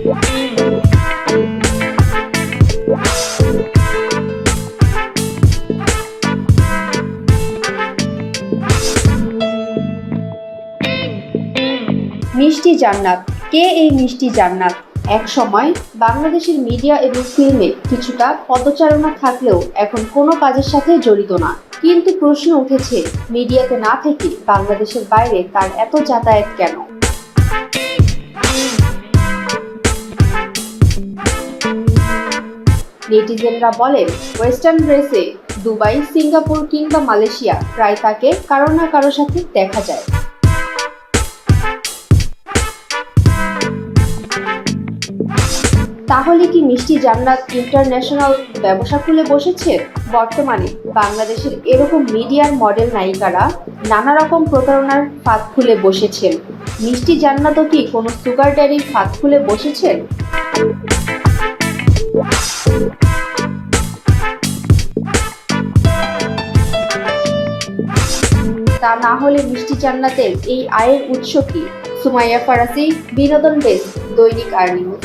মিষ্টি জান্নাত। কে এই মিষ্টি জান্নাত? এক সময় বাংলাদেশের মিডিয়া এবং ফিল্মে কিছুটা পদচারণা থাকলেও এখন কোনো কাজের সাথে জড়িত না। কিন্তু প্রশ্ন উঠেছে, মিডিয়াতে না থেকে বাংলাদেশের বাইরে তার এত যাতায়াত কেন? নেটিজেনরা বলেন, ওয়েস্টার্ন ড্রেসে দুবাই, সিঙ্গাপুর কিংবা মালয়েশিয়া প্রায় তাকে কারও না কারও সাথে দেখা যায়। তাহলে কি মিষ্টি জান্নাত ইন্টারন্যাশনাল ব্যবসা খুলে বসেছে? বর্তমানে বাংলাদেশের এরকম মিডিয়ার মডেল নায়িকারা নানা রকম প্রতারণার ফাঁদ খুলে বসেছেন। মিষ্টি জান্নাতও কি কোনো সুগার ড্যাডির ফাঁদ খুলে বসেছেন তা না হলে মিষ্টি জান্নাতের এই আয়ের উৎস কি? সুমাইয়া ফারাসি, বিনোদন বেশ দৈনিক আর নিউজ